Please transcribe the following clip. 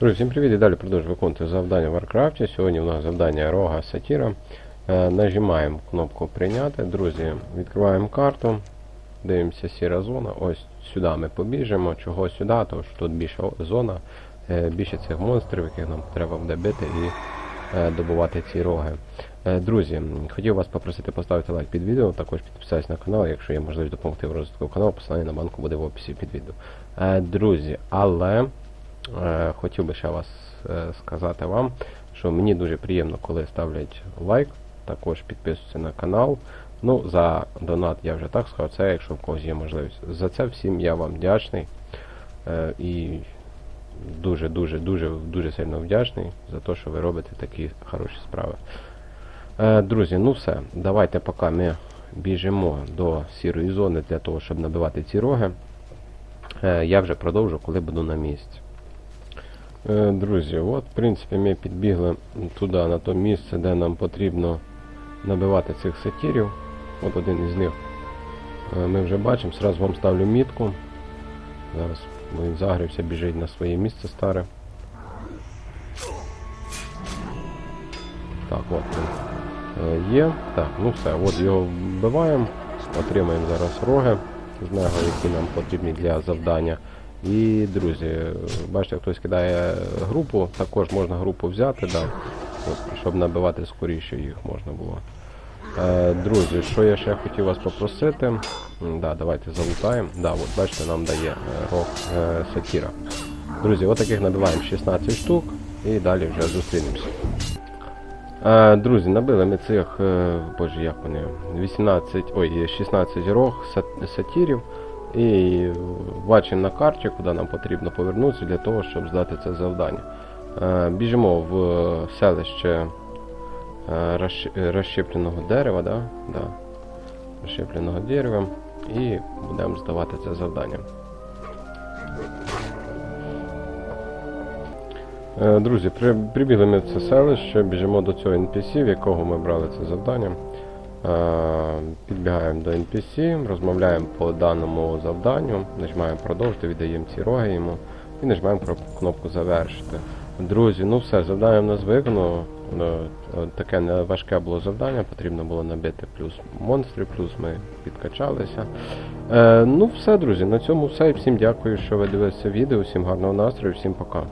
Друзі, всім привіт і далі продовжую виконувати завдання в Варкрафті. Сьогодні у нас завдання Рога Сатіра. Е, нажимаємо кнопку Прийняти. Друзі, відкриваємо карту. Дивимося сіра зона. Ось сюди ми побіжимо. Чого сюди? Тому що тут більша зона, е, більше цих монстрів, яких нам треба буде бити і е, добувати ці роги. Друзі, хотів вас попросити поставити лайк під відео, також підписатися на канал, якщо є можливість допомогти в розвитку каналу, посилання на банку буде в описі під відео. Друзі, але Хотів би ще вас е, сказати вам, що мені дуже приємно, коли ставлять лайк, також підписуються на канал. Ну, за донат я вже так сказав, це якщо в когось є можливість. За це всім я вам вдячний. Е, І дуже-дуже дуже дуже сильно вдячний за те, що ви робите такі хороші справи. Е, Друзі, ну все, давайте поки ми біжимо до сірої зони для того, щоб набивати ці роги. Е, Я вже продовжу, коли буду на місці. Е, Друзі, от, в принципі, ми підбігли туди, на то місце, де нам потрібно набивати цих сатірів. От один із них е, ми вже бачимо. Зразу вам ставлю мітку. Зараз він загрився, біжить на своє місце старе. Так, от він е, є. Так, ну все, от його вбиваємо. Отримаємо зараз роги з нього, які нам потрібні для завдання. І, друзі, бачите, хтось кидає групу, також можна групу взяти, да, от, щоб набивати скоріше їх можна було. Е, друзі, що я ще хотів вас попросити? Да, давайте залутаємо. Да, от бачите, нам дає е, рог е, сатіра. Друзі, от набиваємо 16 штук і далі вже зустрінемося. Е, друзі, набили ми цих, е, боже, як вони, 18, ой, 16 рог сат- сатірів. І бачимо на карті, куди нам потрібно повернутися для того, щоб здати це завдання. Е, біжимо в селище е, розщепленого дерева, да? Да. розщепленого дерева, і будемо здавати це завдання. Е, Друзі, прибігли ми в це селище, біжимо до цього NPC, в якого ми брали це завдання. Е, Підбігаємо до NPC, розмовляємо по даному завданню, нажимаємо продовжити, віддаємо ці роги йому і нажимаємо кнопку завершити. Друзі, ну все, завдання в нас виконано. Е, е, Таке не важке було завдання, потрібно було набити плюс монстрів, плюс ми підкачалися. Ну все, друзі, на цьому все. Всім дякую, що ви дивилися відео. Всім гарного настрою, всім пока.